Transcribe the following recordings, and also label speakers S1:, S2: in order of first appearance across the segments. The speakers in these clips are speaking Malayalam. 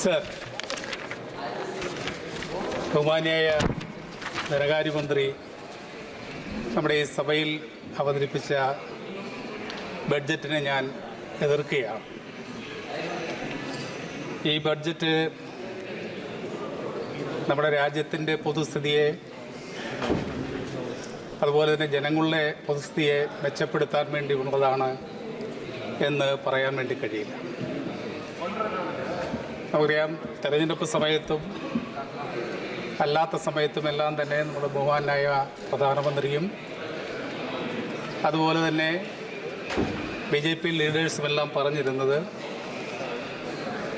S1: സർ. ബഹുമാനിയായ ധനകാര്യമന്ത്രി നമ്മുടെ ഈ സഭയിൽ അവതരിപ്പിച്ച ബഡ്ജറ്റിനെ ഞാൻ എതിർക്കുകയാണ്. ഈ ബഡ്ജറ്റ് നമ്മുടെ രാജ്യത്തിന്റെ പൊതുസ്ഥിതിയെ അതുപോലെ തന്നെ ജനങ്ങളുടെ പൊതുസ്ഥിതിയെ മെച്ചപ്പെടുത്താൻ വേണ്ടി ഉള്ളതാണ് എന്ന് പറയാൻ വേണ്ടി കഴിയില്ല. നമുക്കറിയാം തെരഞ്ഞെടുപ്പ് സമയത്തും അല്ലാത്ത സമയത്തുമെല്ലാം തന്നെ നമ്മുടെ ബഹുമാനായ പ്രധാനമന്ത്രിയും അതുപോലെ തന്നെ ബി ജെ പി ലീഡേഴ്സുമെല്ലാം പറഞ്ഞിരുന്നത്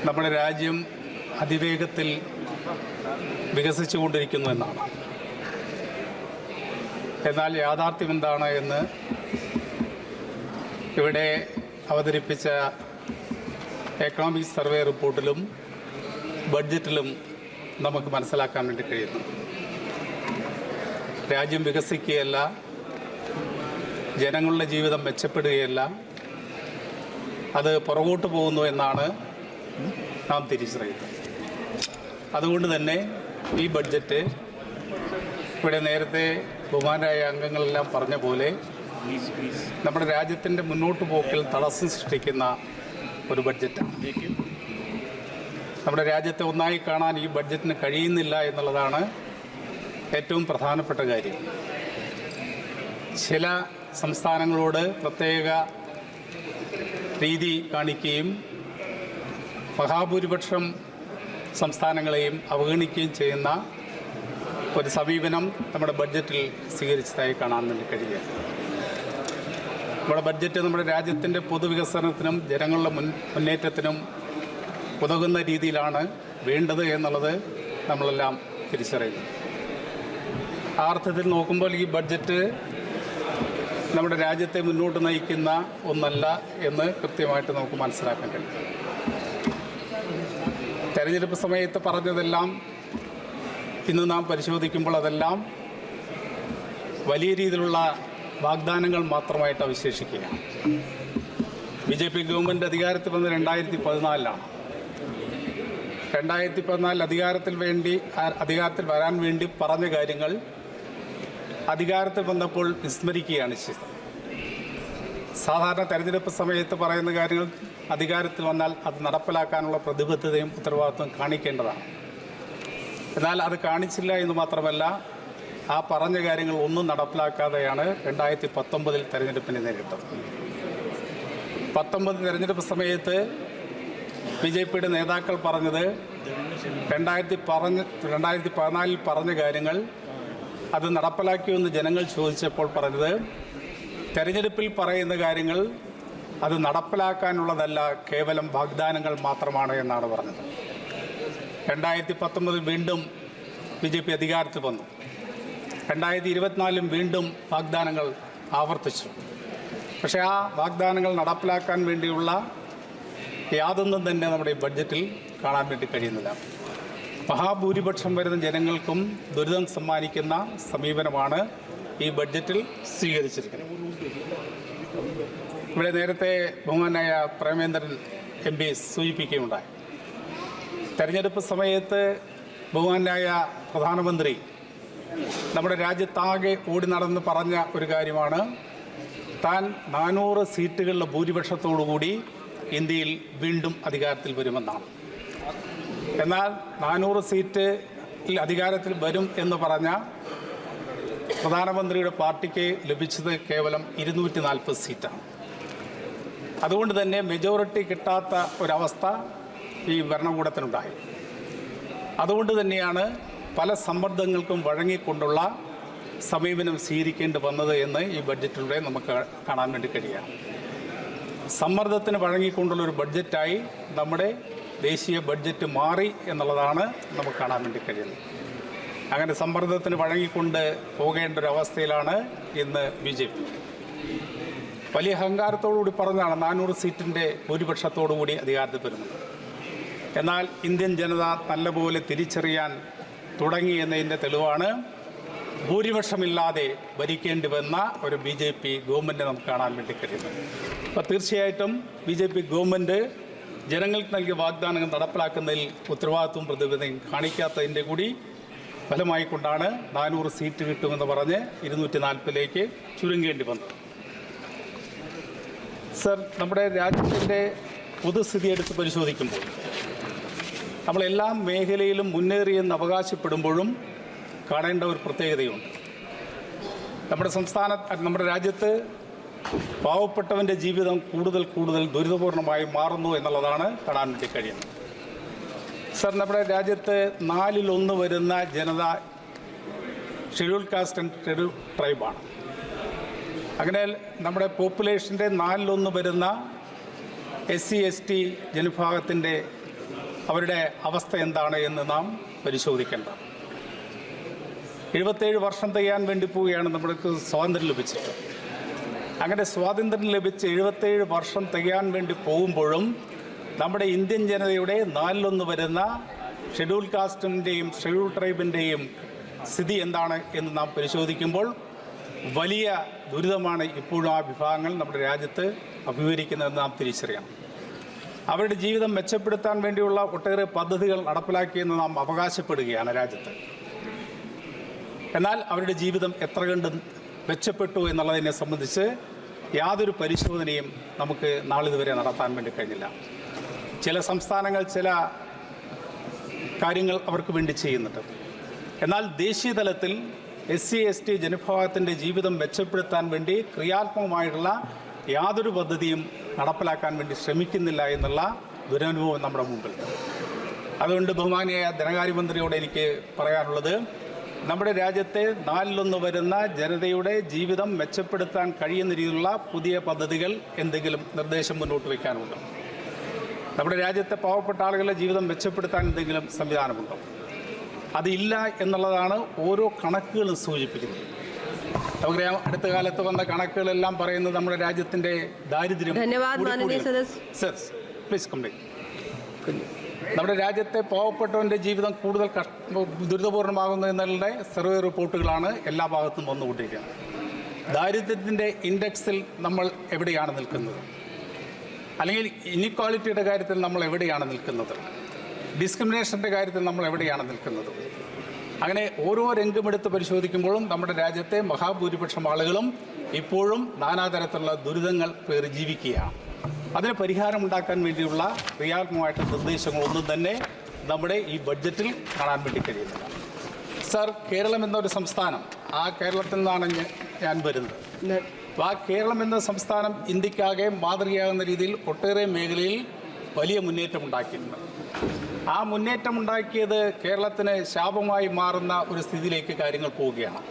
S1: നമ്മുടെ രാജ്യം അതിവേഗത്തിൽ വികസിച്ചുകൊണ്ടിരിക്കുന്നു എന്നാണ്. എന്നാൽ യാഥാർത്ഥ്യം എന്താണ് എന്ന് ഇവിടെ അവതരിപ്പിച്ച എക്കണോമിക് സർവേ റിപ്പോർട്ടിലും ബഡ്ജറ്റിലും നമുക്ക് മനസ്സിലാക്കാൻ വേണ്ടി കഴിയുന്നു. രാജ്യം വികസിക്കുകയല്ല ജനങ്ങളുടെ ജീവിതം മെച്ചപ്പെടുകയല്ല അത് പുറകോട്ട് പോകുന്നു എന്നാണ് നാം തിരിച്ചറിയുന്നത്. അതുകൊണ്ട് തന്നെ ഈ ബഡ്ജറ്റ് ഇവിടെ നേരത്തെ ബഹുമാനായ അംഗങ്ങളെല്ലാം പറഞ്ഞ പോലെ നമ്മുടെ രാജ്യത്തിന്റെ മുന്നോട്ട് പോക്കിൽ തടസ്സം സൃഷ്ടിക്കുന്ന ഒരു ബഡ്ജറ്റാണ്. നമ്മുടെ രാജ്യത്തെ ഒന്നായി കാണാൻ ഈ ബഡ്ജറ്റിന് കഴിയുന്നില്ല എന്നുള്ളതാണ് ഏറ്റവും പ്രധാനപ്പെട്ട കാര്യം. ചില സംസ്ഥാനങ്ങളോട് പ്രത്യേക രീതി കാണിക്കുകയും മഹാഭൂരിപക്ഷം സംസ്ഥാനങ്ങളെയും അവഗണിക്കുകയും ചെയ്യുന്ന ഒരു സമീപനം നമ്മുടെ ബഡ്ജറ്റിൽ സ്വീകരിച്ചതായി കാണാൻ വേണ്ടി കഴിയുക. നമ്മുടെ ബഡ്ജറ്റ് നമ്മുടെ രാജ്യത്തിന്റെ പൊതുവികസനത്തിനും ജനങ്ങളുടെ മുൻ മുന്നേറ്റത്തിനും ഉതകുന്ന രീതിയിലാണ് വേണ്ടത് എന്നുള്ളത് നമ്മളെല്ലാം തിരിച്ചറിയുന്നു ആ അർത്ഥത്തിൽ നോക്കുമ്പോൾ ഈ ബഡ്ജറ്റ് നമ്മുടെ രാജ്യത്തെ മുന്നോട്ട് നയിക്കുന്ന ഒന്നല്ല എന്ന് കൃത്യമായിട്ട് നമുക്ക് മനസ്സിലാക്കാൻ കഴിയും. തെരഞ്ഞെടുപ്പ് സമയത്ത് പറഞ്ഞതെല്ലാം ഇന്ന് നാം പരിശോധിക്കുമ്പോൾ അതെല്ലാം വലിയ രീതിയിലുള്ള വാഗ്ദാനങ്ങൾ മാത്രമായിട്ട് അവശേഷിക്കുകയാണ്. ബി ജെ പി ഗവൺമെന്റ് അധികാരത്തിൽ വന്ന് രണ്ടായിരത്തി പതിനാലിലാണ്. രണ്ടായിരത്തി പതിനാലിൽ അധികാരത്തിൽ വേണ്ടി അധികാരത്തിൽ വരാൻ വേണ്ടി പറഞ്ഞ കാര്യങ്ങൾ അധികാരത്തിൽ വന്നപ്പോൾ വിസ്മരിക്കുകയാണ് ചെയ്തത്. സാധാരണ തെരഞ്ഞെടുപ്പ് സമയത്ത് പറയുന്ന കാര്യങ്ങൾ അധികാരത്തിൽ വന്നാൽ അത് നടപ്പിലാക്കാനുള്ള പ്രതിബദ്ധതയും ഉത്തരവാദിത്വം കാണിക്കേണ്ടതാണ്. എന്നാൽ അത് കാണിച്ചില്ല എന്ന് മാത്രമല്ല ആ പറഞ്ഞ കാര്യങ്ങൾ ഒന്നും നടപ്പിലാക്കാതെയാണ് രണ്ടായിരത്തി പത്തൊമ്പതിൽ തെരഞ്ഞെടുപ്പിനെ നേരിട്ടത്. പത്തൊമ്പത് തെരഞ്ഞെടുപ്പ് സമയത്ത് ബി ജെ പിയുടെ നേതാക്കൾ പറഞ്ഞത് രണ്ടായിരത്തി പറഞ്ഞ് രണ്ടായിരത്തി പതിനാലിൽ പറഞ്ഞ കാര്യങ്ങൾ അത് നടപ്പിലാക്കിയെന്ന് ജനങ്ങൾ ചോദിച്ചപ്പോൾ പറഞ്ഞത് തെരഞ്ഞെടുപ്പിൽ പറയുന്ന കാര്യങ്ങൾ അത് നടപ്പിലാക്കാനുള്ളതല്ല കേവലം വാഗ്ദാനങ്ങൾ മാത്രമാണ് എന്നാണ് പറഞ്ഞത്. രണ്ടായിരത്തി പത്തൊമ്പതിൽ വീണ്ടും ബി ജെ പി അധികാരത്തിൽ വന്നു. രണ്ടായിരത്തി ഇരുപത്തിനാലിലും വീണ്ടും വാഗ്ദാനങ്ങൾ ആവർത്തിച്ചു. പക്ഷേ ആ വാഗ്ദാനങ്ങൾ നടപ്പിലാക്കാൻ വേണ്ടിയുള്ള യാതൊന്നും തന്നെ നമ്മുടെ ബഡ്ജറ്റിൽ കാണാൻ വേണ്ടി കഴിയുന്നില്ല. മഹാഭൂരിപക്ഷം വരുന്ന ജനങ്ങൾക്കും ദുരിതം സമ്മാനിക്കുന്ന സമീപനമാണ് ഈ ബഡ്ജറ്റിൽ സ്വീകരിച്ചിരിക്കുന്നത്. ഇവിടെ നേരത്തെ ബഹുമാനായ പ്രേമേന്ദ്രൻ എം പി സൂചിപ്പിക്കുകയുണ്ടായി. തെരഞ്ഞെടുപ്പ് സമയത്ത് ബഹുമാനായ പ്രധാനമന്ത്രി നമ്മുടെ രാജ്യത്താകെ ഓടി നടന്ന് പറഞ്ഞ ഒരു കാര്യമാണ് താൻ നാനൂറ് സീറ്റുകളുടെ ഭൂരിപക്ഷത്തോടുകൂടി ഇന്ത്യയിൽ വീണ്ടും അധികാരത്തിൽ വരുമെന്നാണ്. എന്നാൽ നാനൂറ് സീറ്റിൽ അധികാരത്തിൽ വരും എന്ന് പറഞ്ഞ പ്രധാനമന്ത്രിയുടെ പാർട്ടിക്ക് ലഭിച്ചത് കേവലം ഇരുന്നൂറ്റി നാൽപ്പത് സീറ്റാണ്. അതുകൊണ്ട് തന്നെ മെജോറിറ്റി കിട്ടാത്ത ഒരവസ്ഥ ഈ ഭരണകൂടത്തിനുണ്ടായി. അതുകൊണ്ട് തന്നെയാണ് പല സമ്മർദ്ദങ്ങൾക്കും വഴങ്ങിക്കൊണ്ടുള്ള സമീപനം സ്വീകരിക്കേണ്ടി വന്നത് എന്ന് ഈ ബഡ്ജറ്റിലൂടെ നമുക്ക് കാണാൻ വേണ്ടി കഴിയാം സമ്മർദ്ദത്തിന് വഴങ്ങിക്കൊണ്ടുള്ള ഒരു ബഡ്ജറ്റായി നമ്മുടെ ദേശീയ ബഡ്ജറ്റ് മാറി എന്നുള്ളതാണ് നമുക്ക് കാണാൻ വേണ്ടി കഴിയുന്നത്. അങ്ങനെ സമ്മർദ്ദത്തിന് വഴങ്ങിക്കൊണ്ട് പോകേണ്ട ഒരു അവസ്ഥയിലാണ് ഇന്ന് ബി ജെ പി. വലിയ അഹങ്കാരത്തോടുകൂടി പറഞ്ഞതാണ് നാനൂറ് സീറ്റിന്റെ ഭൂരിപക്ഷത്തോടുകൂടി അധികാരത്തിൽ വരുന്നത്. എന്നാൽ ഇന്ത്യൻ ജനത നല്ലപോലെ തിരിച്ചറിയാൻ തുടങ്ങി എന്നതിന്റെ തെളിവാണ് ഭൂരിപക്ഷമില്ലാതെ ഭരിക്കേണ്ടി വന്ന ഒരു ബി ജെ പി ഗവൺമെന്റ് നമുക്ക് കാണാൻ വേണ്ടി കഴിയുന്നത് അപ്പോൾ തീർച്ചയായിട്ടും ബി ജെ പി ഗവൺമെന്റ് ജനങ്ങൾക്ക് നൽകിയ വാഗ്ദാനങ്ങൾ നടപ്പിലാക്കുന്നതിൽ ഉത്തരവാദിത്വവും പ്രതിബദ്ധതയും കാണിക്കാത്തതിന്റെ കൂടി ഫലമായിക്കൊണ്ടാണ് നാനൂറ് സീറ്റ് കിട്ടുമെന്ന് പറഞ്ഞ് ഇരുന്നൂറ്റി നാൽപ്പതിലേക്ക് ചുരുങ്ങേണ്ടി വന്നത്. സർ നമ്മുടെ രാജ്യത്തിന്റെ പൊതുസ്ഥിതി എടുത്ത് പരിശോധിക്കുമ്പോൾ നമ്മളെല്ലാ മേഖലയിലും മുന്നേറിയെന്ന് അവകാശപ്പെടുമ്പോഴും കാണേണ്ട ഒരു പ്രത്യേകതയുണ്ട്. നമ്മുടെ സംസ്ഥാന നമ്മുടെ രാജ്യത്ത് പാവപ്പെട്ടവന്റെ ജീവിതം കൂടുതൽ കൂടുതൽ ദുരിതപൂർണമായി മാറുന്നു എന്നുള്ളതാണ് കാണാൻ വേണ്ടി കഴിയുന്നത്. സർ നമ്മുടെ രാജ്യത്ത് നാലിലൊന്ന് വരുന്ന ജനത ഷെഡ്യൂൾ കാസ്റ്റ് ആൻഡ് ഷെഡ്യൂൾ ട്രൈബാണ് അങ്ങനെ നമ്മുടെ പോപ്പുലേഷന്റെ നാലിലൊന്ന് വരുന്ന എസ് സി എസ് ടി ജനവിഭാഗത്തിന്റെ അവരുടെ അവസ്ഥ എന്താണ് എന്ന് നാം പരിശോധിക്കേണ്ട എഴുപത്തേഴ് വർഷം തികയാൻ വേണ്ടി പോവുകയാണ് നമ്മൾക്ക് സ്വാതന്ത്ര്യം ലഭിച്ചിട്ട് അങ്ങനെ സ്വാതന്ത്ര്യം ലഭിച്ച് എഴുപത്തേഴ് വർഷം തികയാൻ വേണ്ടി പോകുമ്പോഴും നമ്മുടെ ഇന്ത്യൻ ജനതയുടെ നാലിലൊന്ന് വരുന്ന ഷെഡ്യൂൾ കാസ്റ്റിന്റെയും ഷെഡ്യൂൾ ട്രൈബിന്റെയും സ്ഥിതി എന്താണ് എന്ന് നാം പരിശോധിക്കുമ്പോൾ വലിയ ദുരിതമാണ് ഇപ്പോഴും ആ വിഭാഗങ്ങൾ നമ്മുടെ രാജ്യത്ത് അഭിമുഖീകരിക്കുന്നതെന്ന് നാം തിരിച്ചറിയണം. അവരുടെ ജീവിതം മെച്ചപ്പെടുത്താൻ വേണ്ടിയുള്ള ഒട്ടേറെ പദ്ധതികൾ നടപ്പിലാക്കിയെന്ന് നാം അവകാശപ്പെടുകയാണ് രാജ്യത്ത്. എന്നാൽ അവരുടെ ജീവിതം എത്ര കണ്ട് മെച്ചപ്പെട്ടു എന്നുള്ളതിനെ സംബന്ധിച്ച് യാതൊരു പരിശോധനയും നമുക്ക് നാളിതുവരെ നടത്താൻ വേണ്ടി കഴിഞ്ഞില്ല. ചില സംസ്ഥാനങ്ങൾ ചില കാര്യങ്ങൾ അവർക്ക് വേണ്ടി ചെയ്യുന്നുണ്ട്. എന്നാൽ ദേശീയ തലത്തിൽ എസ് സി എസ് ടി ജനവിഭാഗത്തിന്റെ ജീവിതം മെച്ചപ്പെടുത്താൻ വേണ്ടി ക്രിയാത്മകമായിട്ടുള്ള യാതൊരു പദ്ധതിയും നടപ്പിലാക്കാൻ വേണ്ടി ശ്രമിക്കുന്നില്ല എന്നുള്ള ദുരനുഭവം നമ്മുടെ മുമ്പിൽ അതുകൊണ്ട് ബഹുമാനിയായ ധനകാര്യമന്ത്രിയോട് എനിക്ക് പറയാനുള്ളത് നമ്മുടെ രാജ്യത്തെ നാലിലൊന്ന് വരുന്ന ജനതയുടെ ജീവിതം മെച്ചപ്പെടുത്താൻ കഴിയുന്ന രീതിയിലുള്ള പുതിയ പദ്ധതികൾ എന്തെങ്കിലും നിർദ്ദേശം മുന്നോട്ട് വയ്ക്കാനുണ്ടോ? നമ്മുടെ രാജ്യത്തെ പാവപ്പെട്ട ആളുകളുടെ ജീവിതം മെച്ചപ്പെടുത്താൻ എന്തെങ്കിലും സംവിധാനമുണ്ടോ? അതില്ല എന്നുള്ളതാണ് ഓരോ കണക്കുകളും സൂചിപ്പിക്കുന്നത്. നമുക്കറിയാം അടുത്ത കാലത്ത് വന്ന കണക്കുകളെല്ലാം പറയുന്നത് നമ്മുടെ രാജ്യത്തിന്റെ ദാരിദ്ര്യം ധന്യവാദ് പ്ലീസ് കംപ്ലീറ്റ് നമ്മുടെ രാജ്യത്തെ പാവപ്പെട്ടവന്റെ ജീവിതം കൂടുതൽ കഷ്ട ദുരിതപൂർണമാകുന്നു എന്നുള്ള സർവേ റിപ്പോർട്ടുകളാണ് എല്ലാ ഭാഗത്തും വന്നുകൊണ്ടിരിക്കുന്നത്. ദാരിദ്ര്യത്തിന്റെ ഇൻഡെക്സിൽ നമ്മൾ എവിടെയാണ് നിൽക്കുന്നത്? അല്ലെങ്കിൽ ഇനിക്വാളിറ്റിയുടെ കാര്യത്തിൽ നമ്മൾ എവിടെയാണ് നിൽക്കുന്നത്? ഡിസ്ക്രിമിനേഷന്റെ കാര്യത്തിൽ നമ്മൾ എവിടെയാണ് നിൽക്കുന്നത്? അങ്ങനെ ഓരോ രംഗമെടുത്ത് പരിശോധിക്കുമ്പോഴും നമ്മുടെ രാജ്യത്തെ മഹാഭൂരിപക്ഷം ആളുകളും ഇപ്പോഴും നാനാതരത്തിലുള്ള ദുരിതങ്ങൾ പേറി ജീവിക്കുകയാണ്. അതിന് പരിഹാരമുണ്ടാക്കാൻ വേണ്ടിയുള്ള ക്രിയാത്മകമായിട്ട് നിർദ്ദേശങ്ങളൊന്നും തന്നെ നമ്മുടെ ഈ ബഡ്ജറ്റിൽ കാണാൻ വേണ്ടി കഴിയുന്നില്ല. സർ കേരളം എന്നൊരു സംസ്ഥാനം ആ കേരളത്തിൽ നിന്നാണ് ഞാൻ- വരുന്നത്. ആ കേരളം എന്ന സംസ്ഥാനം ഇന്ത്യക്കാകെ മാതൃകയാകുന്ന രീതിയിൽ ഒട്ടേറെ മേഖലയിൽ വലിയ മുന്നേറ്റം ഉണ്ടാക്കിയിട്ടുണ്ട്. ആ മുന്നേറ്റം ഉണ്ടാക്കിയത് കേരളത്തിന് ശാപമായി മാറുന്ന ഒരു സ്ഥിതിയിലേക്ക് കാര്യങ്ങൾ പോവുകയാണ്.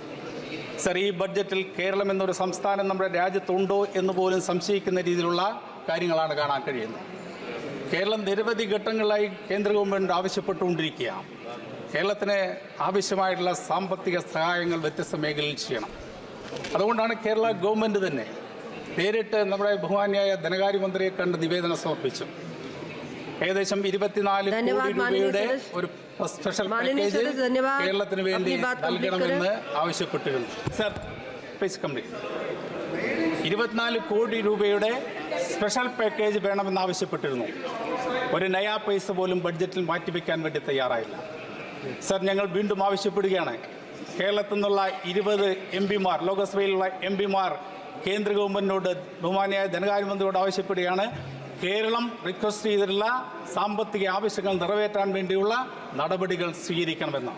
S1: സർ ഈ ബഡ്ജറ്റിൽ കേരളം എന്നൊരു സംസ്ഥാനം നമ്മുടെ രാജ്യത്തുണ്ടോ എന്ന് പോലും സംശയിക്കുന്ന രീതിയിലുള്ള കാര്യങ്ങളാണ് കാണാൻ കഴിയുന്നത്. കേരളം നിരവധി ഘട്ടങ്ങളിലായി കേന്ദ്ര ഗവൺമെന്റ് ആവശ്യപ്പെട്ടുകൊണ്ടിരിക്കുകയാണ്. കേരളത്തിന് ആവശ്യമായിട്ടുള്ള സാമ്പത്തിക സഹായങ്ങൾ വ്യത്യസ്ത മേഖലയിൽ ചെയ്യണം. അതുകൊണ്ടാണ് കേരള ഗവൺമെന്റ് തന്നെ നേരിട്ട് നമ്മുടെ ബഹുമാന്യായ ധനകാര്യമന്ത്രിയെ കണ്ട് നിവേദനം സമർപ്പിച്ചു ഏകദേശം ഇരുപത്തിനാല് കോടി രൂപയുടെ ഒരു സ്പെഷ്യൽ പാക്കേജ് കേരളത്തിന് വേണ്ടി നൽകണമെന്ന് ആവശ്യപ്പെട്ടിരുന്നു. സർ പ്ലീസ് കംപ്ലീറ്റ് ഇരുപത്തിനാല് കോടി രൂപയുടെ സ്പെഷ്യൽ പാക്കേജ് വേണമെന്നാവശ്യപ്പെട്ടിരുന്നു. ഒരു നയാ പൈസ പോലും ബഡ്ജറ്റിൽ മാറ്റിവെക്കാൻ വേണ്ടി തയ്യാറായില്ല. സർ ഞങ്ങൾ വീണ്ടും ആവശ്യപ്പെടുകയാണ്. കേരളത്തിൽ നിന്നുള്ള ഇരുപത് എം പിമാർ ലോകസഭയിലുള്ള എം പിമാർ കേന്ദ്ര ഗവൺമെന്റിനോട് ബഹുമാനിയായ ധനകാര്യമന്ത്രിയോട് ആവശ്യപ്പെടുകയാണ്. കേരളം റിക്വസ്റ്റ് ചെയ്തിട്ടുള്ള സാമ്പത്തിക ആവശ്യങ്ങൾ നിറവേറ്റാൻ വേണ്ടിയുള്ള നടപടികൾ സ്വീകരിക്കണമെന്ന്.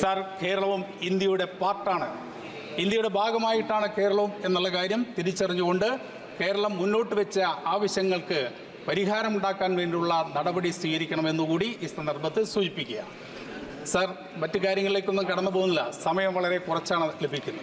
S1: സാർ കേരളവും ഇന്ത്യയുടെ പാർട്ടാണ് ഇന്ത്യയുടെ ഭാഗമായിട്ടാണ് കേരളവും എന്നുള്ള കാര്യം തിരിച്ചറിഞ്ഞുകൊണ്ട് കേരളം മുന്നോട്ട് വെച്ച ആവശ്യങ്ങൾക്ക് പരിഹാരമുണ്ടാക്കാൻ വേണ്ടിയുള്ള നടപടി സ്വീകരിക്കണമെന്നുകൂടി ഈ സന്ദർഭത്തിൽ സൂചിപ്പിക്കുക. സർ മറ്റു കാര്യങ്ങളിലേക്കൊന്നും കടന്നു പോകുന്നില്ല. സമയം വളരെ കുറച്ചാണ് ലഭിക്കുന്നത്.